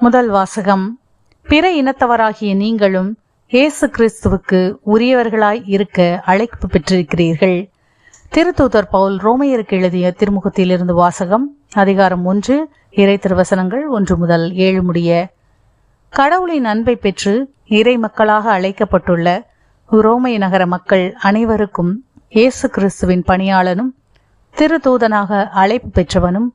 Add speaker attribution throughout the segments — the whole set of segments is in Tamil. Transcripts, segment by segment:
Speaker 1: முதல் வாசகம். பிற இனத்தவராகிய நீங்களும் இயேசு கிறிஸ்துவுக்கு உரியவர்களாய் இருக்க அழைப்பு பெற்றிருக்கிறீர்கள். திருத்தூதர் பவுல் ரோமையருக்கு எழுதிய திருமுகத்திலிருந்து வாசகம் அதிகாரம் ஒன்று இறை திருவசனங்கள் ஒன்று முதல் ஏழு முடிய. கடவுளின் அன்பை பெற்று இறை மக்களாக அழைக்கப்பட்டுள்ள ரோமை நகர மக்கள் அனைவருக்கும் இயேசு கிறிஸ்துவின் பணியாளனும் திருதூதனாக அழைப்பு பெற்றவனும்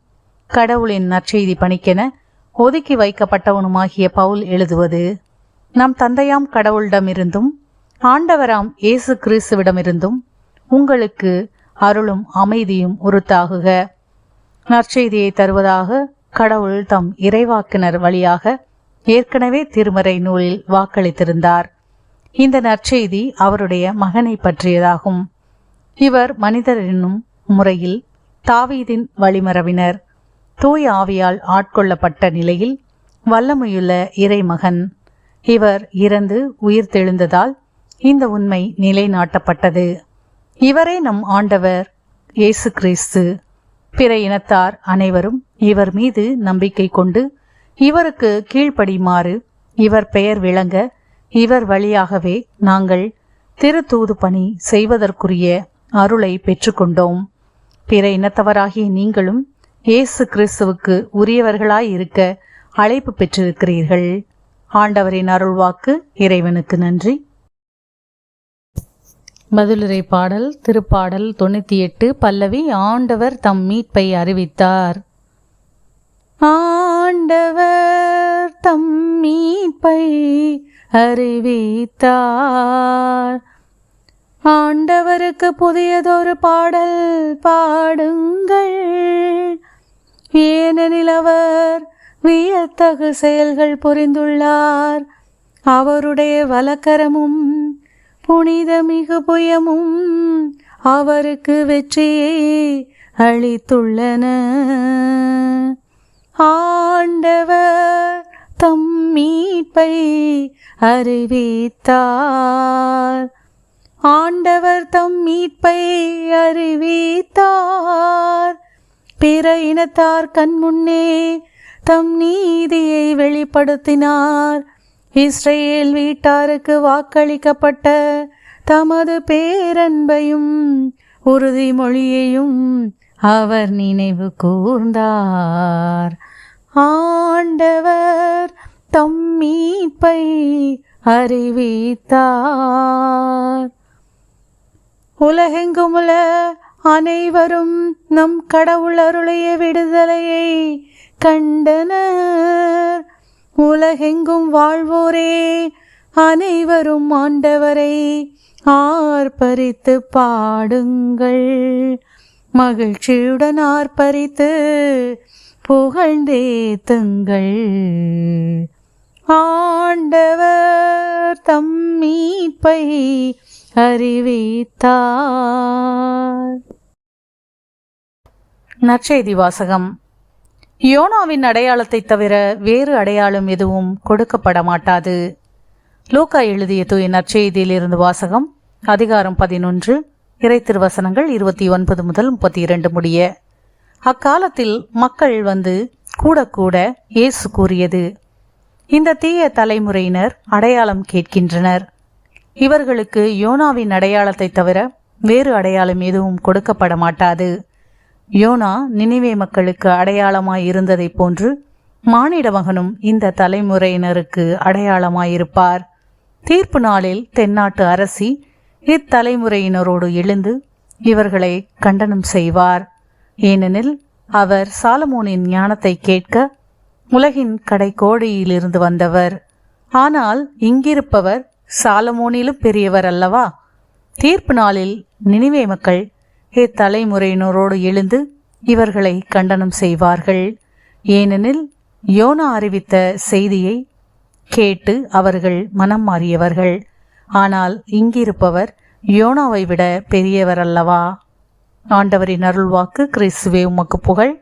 Speaker 1: கடவுளின் நற்செய்தி பணிக்கென ஒதுக்கி வைக்கப்பட்டவனுமாகிய பவுல் எழுதுவது நம் தந்தையாம் கடவுளிடமிருந்தும் ஆண்டவராம் இயேசு கிறிஸ்துவிடமிருந்தும் உங்களுக்கு அருளும் அமைதியும் உருத்தாகுக. நற்செய்தியை தருவதாக கடவுள் தம் இறைவாக்கினர் வழியாக ஏற்கனவே திருமறை நூலில் வாக்களித்திருந்தார். இந்த நற்செய்தி அவருடைய மகனை பற்றியதாகும். இவர் மனிதர் என்னும் முறையில் தாவீதின் வழிமரபினர். தூய் ஆவியால் ஆட்கொள்ளப்பட்ட நிலையில் வல்லமையுள்ள இறைமகன். இவர் இறந்து உயிர் தெழுந்ததால் இந்த உண்மை நிலைநாட்டப்பட்டது. இவரே நம் ஆண்டவர் இயேசு கிறிஸ்து. பிற இனத்தார் அனைவரும் இவர் மீது நம்பிக்கை கொண்டு இவருக்கு கீழ்ப்படிமாறு இவர் பெயர் விளங்க இவர் வழியாகவே நாங்கள் திருத்தூது பணி செய்வதற்குரிய அருளை பெற்றுக்கொண்டோம். பிற இனத்தவராகிய நீங்களும் இயேசு கிறிஸ்துவுக்கு உரியவர்களாய் இருக்க அழைப்பு பெற்றிருக்கிறீர்கள். ஆண்டவரின் அருள்வாக்கு இறைவனுக்கு நன்றி. பதிலுரை பாடல் திருப்பாடல் தொண்ணூற்றி எட்டு பல்லவி ஆண்டவர் தம் மீட்பை அறிவித்தார். ஆண்டவர் தம் மீட்பை அறிவித்தார். ஆண்டவருக்கு புதியதொரு பாடல் பாடுங்கள். ஏனெனில் அவர் வியத்தகு செயல்கள் புரிந்துள்ளார். அவருடைய வலக்கரமும் புனித மிகு புயமும் அவருக்கு வெற்றியை அளித்துள்ளன. ஆண்டவர் தம் மீட்பை அறிவித்தார். ஆண்டவர் தம் மீட்பை அறிவித்தார். பிற இனத்தார் கண்முன்னே தம் நீதியை வெளிப்படுத்தினார். இஸ்ரேல் வீட்டாருக்கு வாக்களிக்கப்பட்ட தமது பேரன்பையும் உறுதிமொழியையும் அவர் நினைவு கூர்ந்தார். ஆண்டவர் தம் மீட்பை அறிவித்தார். உலகெங்குமுள்ள அனைவரும் நம் கடவுள் அருளைய விடுதலையை கண்டனர். உலகெங்கும் வாழ்வோரே அனைவரும் ஆண்டவரை ஆர்ப்பரித்து பாடுங்கள். மகிழ்ச்சியுடன் ஆர்ப்பரித்து புகழ்ந்தேத்துங்கள் ஆண்டவர் தம்மீட்பை அறிவித்தார். நற்செய்தி வாசகம் யோனாவின் அடையாளத்தை தவிர வேறு அடையாளம் எதுவும் கொடுக்கப்பட மாட்டாது லூக்கா எழுதிய தூய நற்செய்தியில் இருந்து வாசகம் அதிகாரம் பதினொன்று இறை திருவசனங்கள் இருபத்தி ஒன்பது முதல் முப்பத்தி இரண்டு முடிய. அக்காலத்தில் மக்கள் வந்து கூட கூட இயேசு கூறியது. இந்த தீய தலைமுறையினர் அடையாளம் கேட்கின்றனர். இவர்களுக்கு யோனாவின் அடையாளத்தை தவிர வேறு அடையாளம் எதுவும் கொடுக்கப்பட மாட்டாது யோனா நினைவே மக்களுக்கு அடையாளமாய் இருந்ததைப் போன்று மானிட மகனும் இந்த தலைமுறையினருக்கு அடையாளமாயிருப்பார். தீர்ப்பு நாளில் தென்னாட்டு அரசி இத்தலைமுறையினரோடு எழுந்து இவர்களை கண்டனம் செய்வார். ஏனெனில் அவர் சாலமோனின் ஞானத்தை கேட்க உலகின் கடைக்கோடியிலிருந்து வந்தவர். ஆனால் இங்கிருப்பவர் சாலமோனிலும் பெரியவர் அல்லவா? தீர்ப்பு நாளில் நினைவே மக்கள் இத்தலைமுறையினரோடு எழுந்து இவர்களை கண்டனம் செய்வார்கள். ஏனெனில் யோனா அறிவித்த செய்தியை கேட்டு அவர்கள் மனம் மாறியவர்கள். ஆனால் இங்கிருப்பவர் யோனாவை விட பெரியவர் அல்லவா ஆண்டவரின் அருள்வாக்கு கிறிஸ்துவே உமக்கு புகழ்.